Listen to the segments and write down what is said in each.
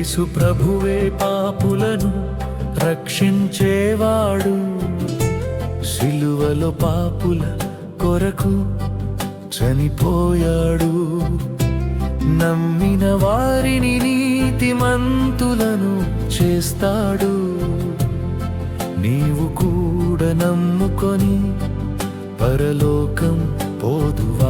యేసు ప్రభువే పాపులను రక్షించేవాడు. సిలువలో పాపుల కొరకు చనిపోయాడు. నమ్మిన వారిని నీతిమంతులను చేస్తాడు. నీవు కూడా నమ్ముకొని పరలోకం పోదువా?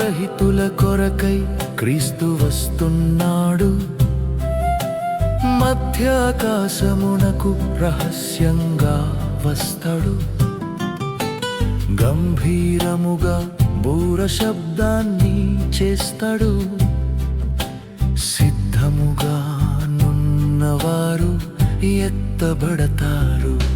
పాపరహితుల కొరకై క్రీస్తు వస్తున్నాడు. మధ్యాకాశమునకు రహస్యంగా వస్తాడు. గంభీరముగా బూర శబ్దాన్ని చేస్తాడు. సిద్ధముగా నున్నవారు ఎత్తబడతారు.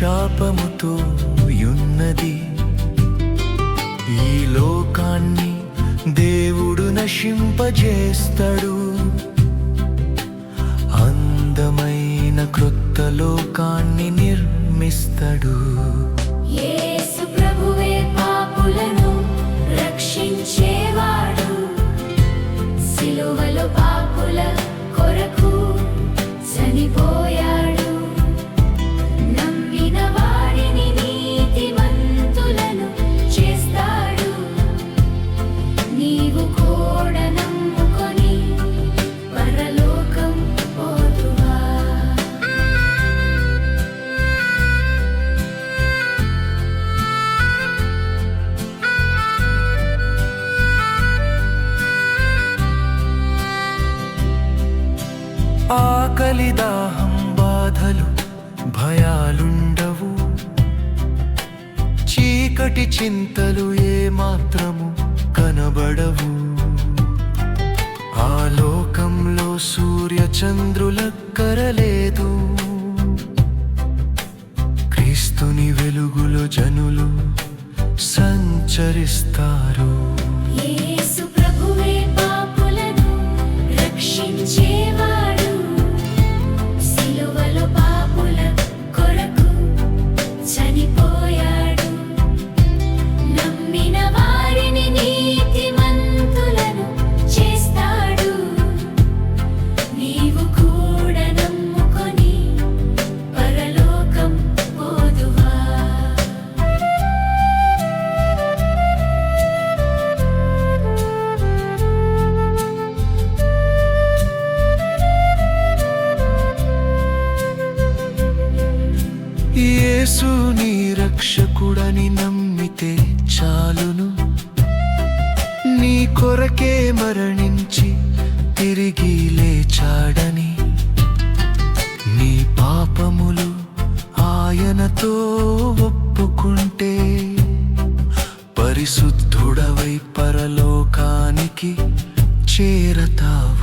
శాపముతో యున్నది. ఈ లోకాన్ని దేవుడు నశింపజేస్తాడు. అందమైన క్రొత్త లోకాన్ని నిర్మిస్తాడు. పాపులను రక్షించేవాడు. సిలువలో పాపుల కొరకు చనిపో ఆకలి దాహం బాధలు భయాలుండవు. చీకటి చింతలు ఏమాత్రము కనబడవు. ఆ లోకంలో సూర్య చంద్రులక్కరలేదు క్రీస్తుని వెలుగులో జనులు సంచరిస్తారు. కొరకే మరణించి తిరిగి లేచాడని. నీ పాపములు ఆయనతో ఒప్పుకుంటే పరిశుద్ధుడవై పరలోకానికి చేరతావు.